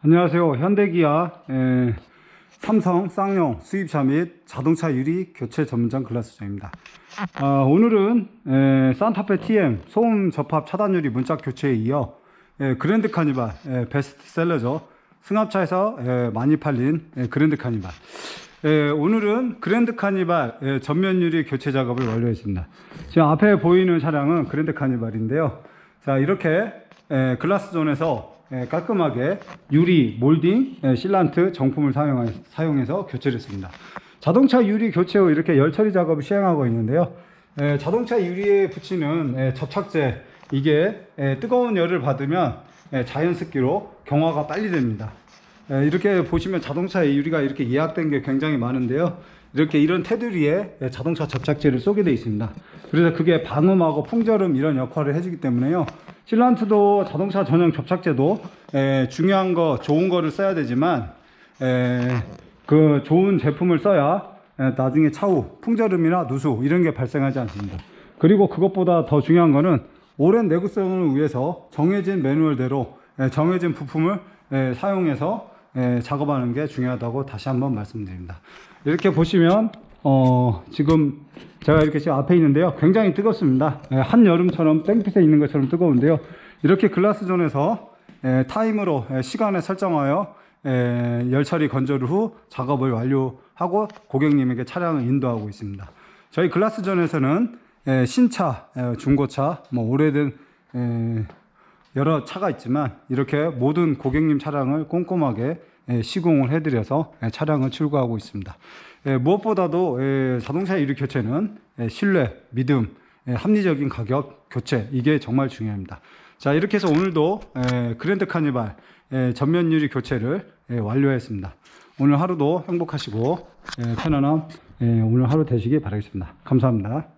안녕하세요. 현대기아 에, 삼성 쌍용 수입차 및 자동차 유리 교체 전문점 글라스장입니다. 아, 오늘은 에, 산타페 TM 소음 접합 차단 유리 문짝 교체에 이어 에, 그랜드 카니발 에, 베스트셀러죠. 승합차에서 에, 많이 팔린 에, 그랜드 카니발. 에, 오늘은 그랜드 카니발 에, 전면 유리 교체 작업을 완료했습니다. 지금 앞에 보이는 차량은 그랜드 카니발인데요. 자 이렇게 에, 글라스존에서 에, 깔끔하게 유리 몰딩 에, 실란트 정품을 사용해서 교체를 했습니다. 자동차 유리 교체 후 이렇게 열 처리 작업을 시행하고 있는데요. 에, 자동차 유리에 붙이는 에, 접착제 이게 에, 뜨거운 열을 받으면 에, 자연 습기로 경화가 빨리 됩니다. 에, 이렇게 보시면 자동차 유리가 이렇게 예약된 게 굉장히 많은데요. 이렇게 이런 테두리에 에, 자동차 접착제를 쏘게 되어 있습니다. 그래서 그게 방음하고 풍절음 이런 역할을 해주기 때문에요. 실란트도 자동차 전용 접착제도 에, 중요한 거 좋은 거를 써야 되지만 에, 그 좋은 제품을 써야 에, 나중에 차후 풍절음이나 누수 이런 게 발생하지 않습니다. 그리고 그것보다 더 중요한 거는 오랜 내구성을 위해서 정해진 매뉴얼대로 에, 정해진 부품을 에, 사용해서 에, 작업하는 게 중요하다고 다시 한번 말씀드립니다. 이렇게 보시면 어, 지금 제가 이렇게 지금 앞에 있는데요. 굉장히 뜨겁습니다. 에, 한여름처럼 땡빛에 있는 것처럼 뜨거운데요. 이렇게 글라스존에서 에, 타임으로 에, 시간을 설정하여 에, 열처리 건조를 후 작업을 완료하고 고객님에게 차량을 인도하고 있습니다. 저희 글라스존에서는 에, 신차, 에, 중고차, 뭐 오래된 에, 여러 차가 있지만 이렇게 모든 고객님 차량을 꼼꼼하게 에, 시공을 해드려서 에, 차량을 출고하고 있습니다. 에, 무엇보다도 에, 자동차 유리 교체는 에, 신뢰, 믿음, 에, 합리적인 가격 교체 이게 정말 중요합니다. 자 이렇게 해서 오늘도 에, 그랜드 카니발 에, 전면 유리 교체를 에, 완료했습니다. 오늘 하루도 행복하시고 에, 편안한 에, 오늘 하루 되시기 바라겠습니다. 감사합니다.